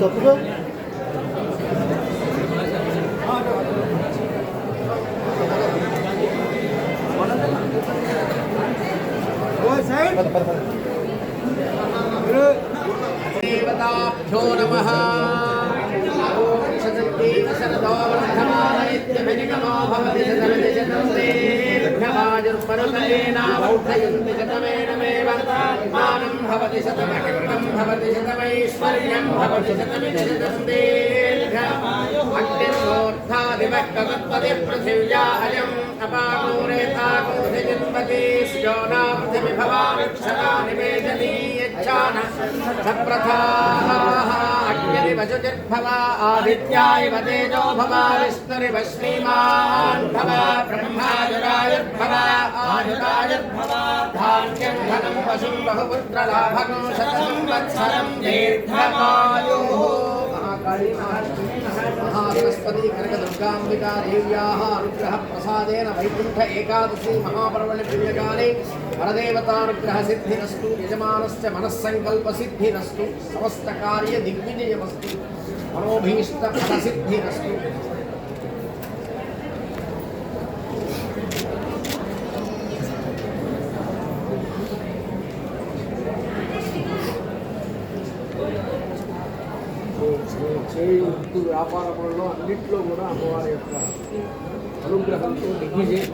తప్పుగా దేవతాభ్యో నమ ఓం సదేవ సరదో వర్ధమానయత్య భజగమో భవతి तेभ्यवाजुर्मरुतयेनावर्धयन्ति शतमेन मे वर्तात्मानं भवति शतमकृतं भवति शतमैश्वर्यं भवति शतमिति शतं अग्निर्मूर्धादिवक्कवत्पतिपृथिव्या अयम् अपाकूरेताकूर्धिजन्मति स्योना पृथिविभवानक्षरा निवेदनी यच्छान सप्रथाः अग्निरिवजुतिर्भव आदित्याय तेजो भव विष्णुरिव श्रीमान् भव ब्रह्मायुरायुर्भव आयुरायुर्भव धान्यं धनं पशुं बहुपुत्रलाभं शतसंवत्सरं दीर्घमायुः महाकाली महालक्ष्मी महाबृहस्पति कनकदुर्गाम्बिका देव्याः अनुग्रह प्रसादेन वैकुण्ठ एकादशी महापर्वणि पुण्यकाले परदेवतानुग्रह सिद्धिरस्तु यजमानस्य मनस्सङ्कल्प सिद्धिरस्तु समस्तकार्य చేయి వృత్తి వ్యాపారములలో అన్నింటిలో కూడా అమ్మవారి యొక్క అనుగ్రహంతో దిగ్విజయం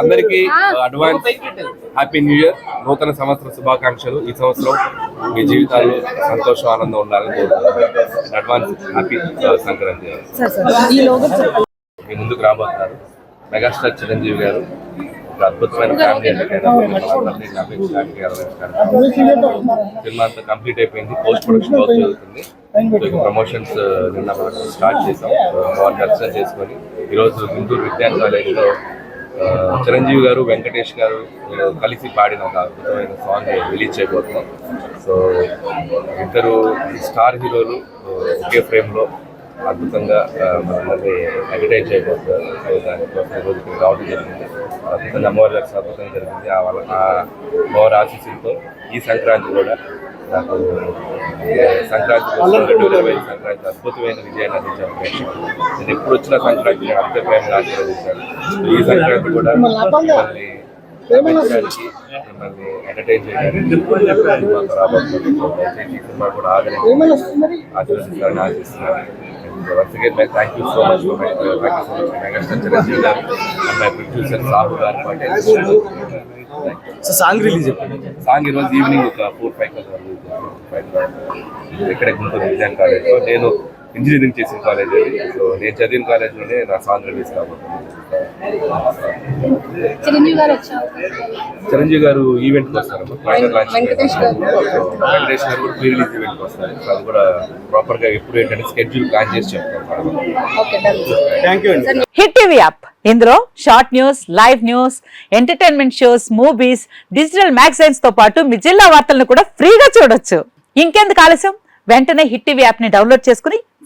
అందరికీ అడ్వాన్స్ హ్యాపీ న్యూ ఇయర్ నూతన సంవత్సర శుభాకాంక్షలు. ఈ సంవత్సరం మీ జీవితాల్లో సంతోషం ఆనందం ఉండాలని కోరుకుంటున్నాను. Advance happy Sankranti. మీ ముందుకు రాబోతున్నారు. మెగాస్టార్ చిరంజీవి గారు. ఒక అద్భుతమైన ఫ్యామిలీ అంతా కంప్లీట్ అయిపోయింది పోస్ట్ ప్రొడక్షన్ వర్క్ జరుగుతుంది. ప్రమోషన్స్ నిన్న మనం స్టార్ట్ చేసాం. మార్నింగ్ దర్శనం చేసుకొని ఈరోజు గుంటూరు విజ్ఞాన్ కాలేజీలో ఆ, చిరంజీవి గారు వెంకటేష్ గారు వీళ్ళు కలిసి పాడిన ఒక అద్భుతమైన సాంగ్ రిలీజ్ చేయబోతున్నాం. సో ఇద్దరు స్టార్ హీరోలు ఒకే ఫ్రేమ్లో అద్భుతంగా మనందరినీ ఎంటర్టైన్ చేయబోతున్నారు. సో దానికోసం ఈరోజు ఇక్కడ రావడం జరిగింది. అద్భుతంగా అమ్మవారి దర్శనం అద్భుతంగా జరిగింది. ఆ వాళ్ళ ఆ అమ్మవారి ఆశీస్సులతో ఈ సంక్రాంతి కూడా నాకు సంక్రాంతి రెండు వేల ఇరవై ఐదు సంక్రాంతి అద్భుతమైన విజయాన్ని అందించాను. నేను ఎప్పుడు వచ్చిన సంక్రాంతి నేను అంతే ప్రేమగా ఆశీర్వదించాను. ఈ సంక్రాంతి కూడా మిమ్మల్ని మిమ్మల్ని ఎంటర్టైన్ చేయడానికి మాతో రాబోతుంది ఈ సినిమా కూడా ఆదరించి ఆశీర్వదిస్తారని ఆశిస్తున్నాను. Once again my thank you so much for my thank you so much megastar Chiranjeevi garu and my producer Sahu garu so song release song ఈరోజు ఈవినింగ్ ఒక ఫోర్ ఫైవ్ ఫైవ్ ఇక్కడే గుంటూరు విజ్ఞాన్ కాలేజ్లో నేను ఇంజనీరింగ్ చేసిన కాలేజ్ అది. So నేను చదివిన కాలేజ్లోనే నా సాంగ్ రిలీజ్ కాబోతుంది చిరంజీవి గారు ఈవెంట్కి వస్తారు వెంకటేష్ గారు. వెంకటేష్ గారు కూడా ప్రీ రిలీజ్ ఈవెంట్కి వస్తారు. అది కూడా ప్రాపర్గా ఎప్పుడు ఏంటంటే స్కెడ్యూల్ ప్లాన్ చేసి చెప్తాను హిట్ టీవీ యాప్ ఇందులో short news live news entertainment shows movies digital మ్యాగజైన్స్తో పాటు మీ జిల్లా వార్తలను కూడా ఫ్రీగా చూడొచ్చు. ఇంకెందుకు ఆలస్యం? వెంటనే హిట్ టీవీ యాప్ని డౌన్లోడ్ చేసుకుని